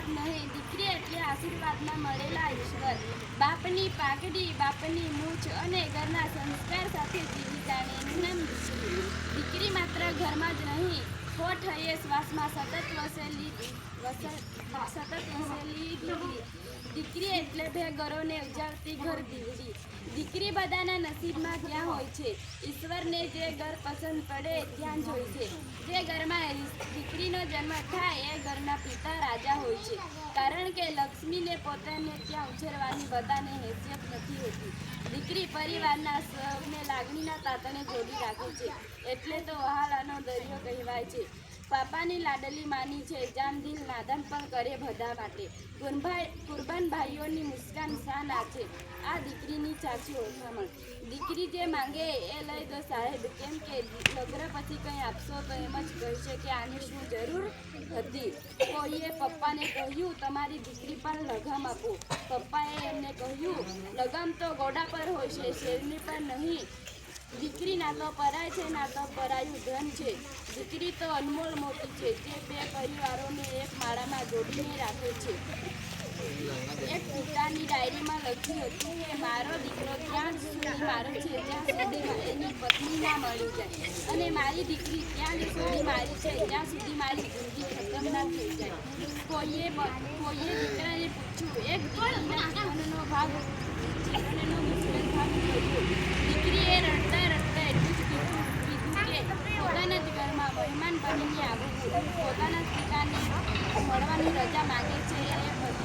આશીર્વાદ નહીં. દીકરી એટલે આશીર્વાદમાં મળેલા ઈશ્વર. બાપની પાઘડી, બાપની મૂછ અને ઘરના સંસ્કાર સાથે જીવી દીકરી માત્ર ઘરમાં જ નહીં, ખોટ હૈયે શ્વાસમાં સતત વસેલી સતત વસેલી દીકરી. એટલે બે ઘરોને ઉજાવતી ઘર દીકરી. દીકરી બધાના નસીબમાં ક્યાં હોય છે, ઈશ્વરને જે ઘર પસંદ પડે ત્યાં જ હોય છે. જે ઘરમાં દીકરીનો જન્મ થાય એ ઘરના પિતા રાજા હોય છે. કારણ કે લક્ષ્મીને પોતાને ત્યાં ઉછેરવાની બધાને હેસિયત નથી હોતી. દીકરી પરિવારના સૌને લાગણીના તાતણે જોડી રાખે છે. એટલે તો વહાલાનો દરિયો કહેવાય છે. પાપાની લાડલી માની છે. જાન દિલ પણ કરે બધા માટે. કુરબાન ભાઈઓની મુસ્કાન શાન આ છે આ દીકરીની ચાચી ઓળખામણ. દીકરી જે માંગે એ લઈ દો સાહેબ. કેમ કે લગ્ન પછી કંઈ આપશો તો એમ જ કહેશે કે આની શું જરૂર હતી? કોઈએ પપ્પાને કહ્યું, તમારી દીકરી પણ લગામ આપો. પપ્પાએ એમને કહ્યું, લગામ તો ગોડા પર હોય છે, શેરની પર નહીં. દીકરી ના તો પરાય છે, ના તો પરાયું ધન છે. દીકરી તો અનમોલ મોટી છે, જે બે પરિવારોને એક માળામાં જોડીને રાખે છે. એક પિતાની ડાયરીમાં લખ્યું હતું કે, મારો દીકરો ત્યાં સુધી મારો છે, ત્યાં સુધી એની પત્ની ના મળી જાય. અને મારી દીકરી ત્યાં સુધી મારી છે, ત્યાં સુધી મારી જિંદગી ખતમ ના થઈ જાય. કોઈએ કોઈએ દીકરાને પૂછ્યું, એક દીકરીના જીવનનો ભાગ જીવનનો મુશ્કેલ ભાગ કયો દીકરીએ રડતા રડતા એટલું જ કીધું કીધું કે પોતાના જ ઘરમાં મહેમાન બનીને આવું પોતાના પિતાને મળવાની રજા માગે છે.